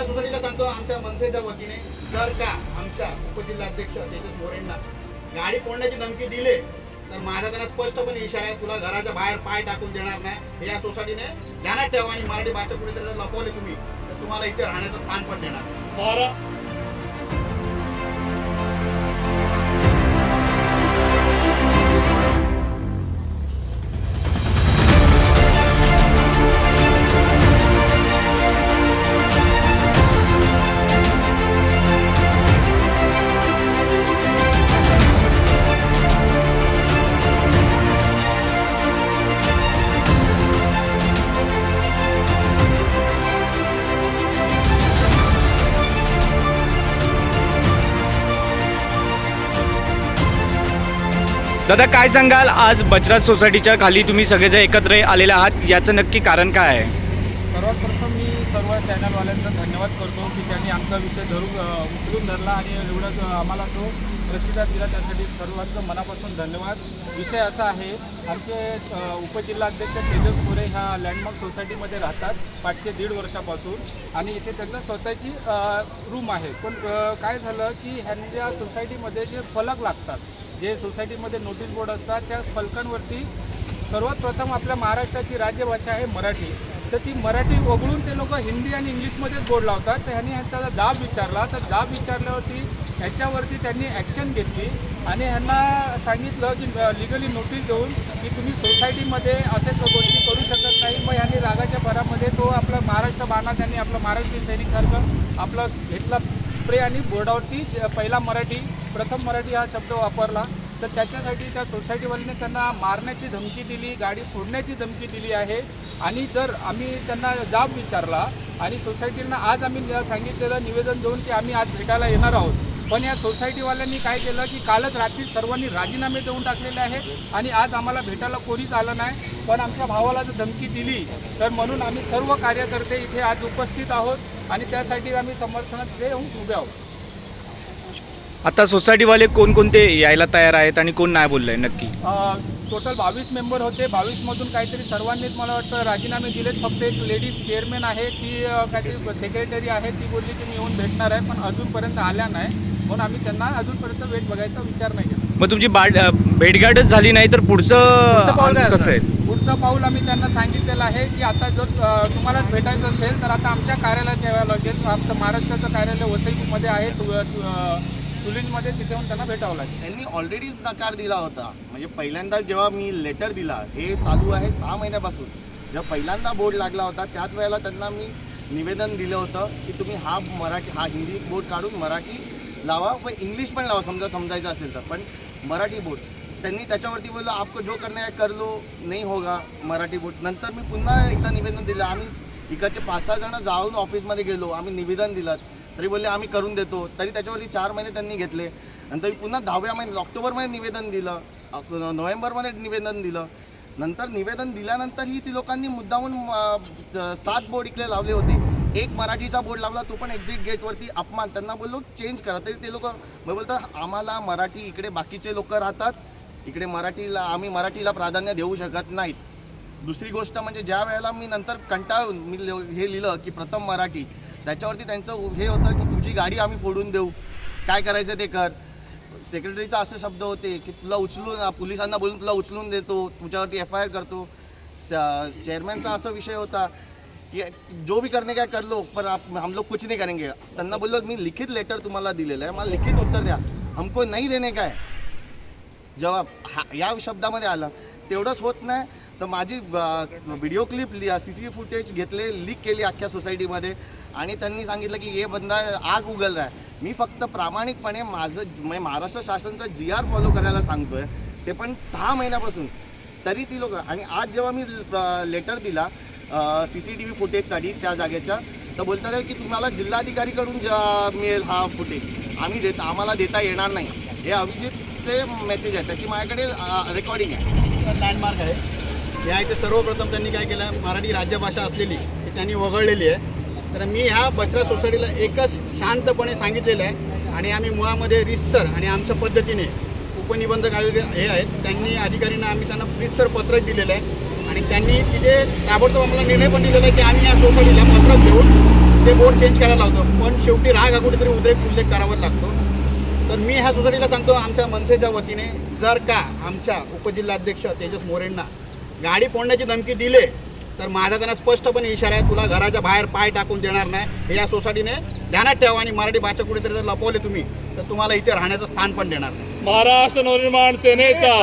ह्या सोसायटीला सांगतो आमच्या मनसेच्या वतीने जर का आमच्या उपजिल्हाध्यक्ष तेजस मोरेंना गाडी फोडण्याची धमकी दिले तर माझा त्यांना स्पष्टपणे इशारा आहे तुला घराच्या बाहेर पाय टाकून देणार नाही. या सोसायटीने ध्यानात ठेवा आणि मराठी भाषा कुठे जर लपवले तुम्ही तर तुम्हाला इथे राहण्याचं स्थान पण देणार. दादा काय सांगाल? आज बचराज सोसायटीच्या खाली तुम्ही सगळेजण एकत्र आलेले आहात. याचं नक्की कारण काय आहे? सर्वात प्रथम मी सर्व चॅनलवाल्यांचा धन्यवाद करतो की त्यांनी आमचा विषय धरून उचलून धरला आणि एवढंच आम्हाला तो प्रतिसाद दिला त्यासाठी सर्वांचं मनापासून धन्यवाद. विषय असा आहे आमचे उपजिल्हाध्यक्ष तेजस मोरे ह्या लँडमार्क सोसायटीमध्ये राहतात पाचशे दीड वर्षापासून आणि इथे त्यांना स्वतःची रूम आहे. पण काय झालं की ह्यांच्या सोसायटीमध्ये जे फलक लागतात जे सोसायटीमध्ये नोटीस बोर्ड असतात त्या फलकांवरती सर्वात प्रथम आपल्या महाराष्ट्राची राज्यभाषा आहे मराठी. तर ती मराठी वगळून ते लोक हिंदी आणि इंग्लिशमध्येच बोर्ड लावतात. तर ह्यांनी त्याचा जाब विचारला. तर जाब विचारल्यावरती ह्याच्यावरती त्यांनी ॲक्शन घेतली. आणि ह्यांना सांगितलं की लिगली नोटीस देऊन की तुम्ही सोसायटीमध्ये असेच गोष्टी करू शकत नाही. मग ह्यांनी रागाच्या भरामध्ये तो आपला महाराष्ट्र बाणा त्यांनी आपलं महाराष्ट्रीय सैनिकसारखं आपलं घेतला स्प्रे आणि बोर्डावरती पहिला मराठी प्रथम मराठी हा शब्द वापरला. तर त्याच्यासाठी त्या सोसायटीवाल्याने त्यांना मारण्याची धमकी दिली गाडी फोडण्याची धमकी दिली आहे. आणि जर आम्ही त्यांना जाब विचारला आणि सोसायटींना आज आम्ही सांगितलेलं निवेदन देऊन की आम्ही आज भेटायला येणार आहोत. पण या सोसायटीवाल्यांनी काय केलं की कालच रात्री सर्वांनी राजीनामे देऊन टाकलेले आहे आणि आज आम्हाला भेटायला कोणीच आलं नाही. पण आमच्या भावाला जर धमकी दिली तर म्हणून आम्ही सर्व कार्यकर्ते इथे आज उपस्थित आहोत आणि त्यासाठी आम्ही समर्थनात देऊन उभे आहोत. आता सोसायटीवाले कोणकोणते यायला तयार आहेत आणि कोण नाही बोललंय नक्की? टोटल बावीस मेंबर होते. बावीसमधून काहीतरी सर्वांनीच मला वाटतं राजीनामे दिलेत. फक्त एक लेडीज चेअरमॅन आहे. ती काहीतरी सेक्रेटरी आहे. ती बोलली की मी येऊन भेटणार आहे पण अजूनपर्यंत आल्या नाही. म्हणून आम्ही त्यांना अजूनपर्यंत वेट बघायचा विचार नाही केला. मग तुमची बाट भेटगाठच झाली नाही तर पुढचं पाऊल कसं आहे? पुढचं पाऊल आम्ही त्यांना सांगितलेलं आहे की आता जर अ, तुम्हाला भेटायचं असेल तर आता आमच्या कार्यालयात यावं लागेल. आमचं महाराष्ट्राचं कार्यालय वसईमध्ये आहे. तु- तिथे येऊन त्यांना भेटावं लागेल. त्यांनी ऑलरेडीच नकार दिला होता. म्हणजे पहिल्यांदा जेव्हा मी लेटर दिला हे चालू आहे सहा महिन्यापासून. जेव्हा पहिल्यांदा बोर्ड लागला होता त्याच वेळेला त्यांना मी निवेदन दिलं होतं की तुम्ही हा मराठी हा हिंदी बोर्ड काढून मराठी लावा व इंग्लिश पण लावा समजा समजायचं असेल तर. पण मराठी बोर्ड त्यांनी त्याच्यावरती बोललं आपको जो करणे आहे कर लो नाही होगा मराठी बोर्ड नंतर मी पुन्हा एकदा निवेदन दिलं. आम्ही इकडचे पाच सहा जण जाऊन ऑफिसमध्ये गेलो. आम्ही निवेदन दिलं. तरी बोलले आम्ही करून देतो. तरी त्याच्यावरती चार महिने त्यांनी घेतले. नंतर पुन्हा दहाव्या महिन्यात ऑक्टोबरमध्ये निवेदन दिलं नोव्हेंबरमध्ये निवेदन दिलं. नंतर निवेदन दिल्यानंतरही ती लोकांनी मुद्दामून सात बोर्ड इकडे लावले होते. एक मराठीचा बोर्ड लावला तो पण एक्झिट गेटवरती अपमान. त्यांना बोललो चेंज करा. तरी ते लोक बोलतात आम्हाला मराठी इकडे बाकीचे लोक राहतात. इकडे मराठीला आम्ही मराठीला प्राधान्य देऊ शकत नाहीत. दुसरी गोष्ट म्हणजे ज्या वेळेला मी नंतर कंटाळून मी हे लिहिलं की प्रथम मराठी त्याच्यावरती त्यांचं हे होतं की तुझी गाडी आम्ही फोडून देऊ. काय करायचं ते कर. सेक्रेटरीचा असे शब्द होते की तुला उचलून पोलिसांना बोलून तुला उचलून देतो तुझ्यावरती एफ आय आर करतो. स- चेअरमॅनचा असा विषय होता की जो भी करणे काय करलो पर आप हम लोग कुछ नाही करेंगे. त्यांना बोललो मी लिखित लेटर तुम्हाला दिलेलं आहे. मला लिखित उत्तर द्या. हमको नाही देणे काय? जेव्हा हा या शब्दामध्ये आलं. तेवढंच होत नाही. तर माझी video clip C C footage घेतले लीक केली अख्ख्या सोसायटीमध्ये आणि त्यांनी सांगितलं की हे बंदा आग उगल आहे मी फक्त प्रामाणिकपणे माझं म्हणजे महाराष्ट्र शासनचं जी आर फॉलो करायला सांगतोय. ते पण सहा महिन्यापासून. तरी ती लोक आणि आज जेव्हा मी लेटर दिला सी सी टी व्ही फुटेजसाठी त्या जागेच्या तर बोलतात की तुम्हाला जिल्हाधिकारीकडून मिळेल हा फुटेज आम्ही देत आम्हाला देता येणार नाही. हे अभिजितचे मेसेज आहे. त्याची माझ्याकडे रेकॉर्डिंग आहे. लँडमार्क आहे. या इथे सर्वप्रथम त्यांनी काय केलं मराठी राज्यभाषा असलेली ती त्यांनी वगळलेली आहे. तर मी ह्या बचरा सोसायटीला एकच शांतपणे सांगितलेलं आहे आणि आम्ही मुळामध्ये रितसर आणि आमच्या पद्धतीने उपनिबंधक आयोग हे आहेत त्यांनी अधिकाऱ्यांना आम्ही त्यांना रितसर पत्रक दिलेलं आहे. आणि त्यांनी तिथे ताबडतोब आम्हाला निर्णय पण दिलेला आहे की आम्ही या सोसायटीला पत्रक घेऊन ते बोर्ड चेंज करायला लावतो. पण शेवटी राग हा कुठेतरी उद्रेक उल्लेख करावा लागतो. तर मी ह्या सोसायटीला सांगतो आमच्या मनसेच्या वतीने जर का आमच्या उपजिल्हाध्यक्ष तेजस मोरेंना गाडी फोडण्याची धमकी दिले तर माझा त्यांना स्पष्टपणे इशारा आहे तुला घराच्या बाहेर पाय टाकून देणार नाही. हे या सोसायटीने ध्यानात ठेवा आणि मराठी भाषा कुठेतरी जर लपवले तुम्ही तर तुम्हाला इथे राहण्याचं स्थान पण देणार नाही. महाराष्ट्र नवनिर्माण सेनेचा.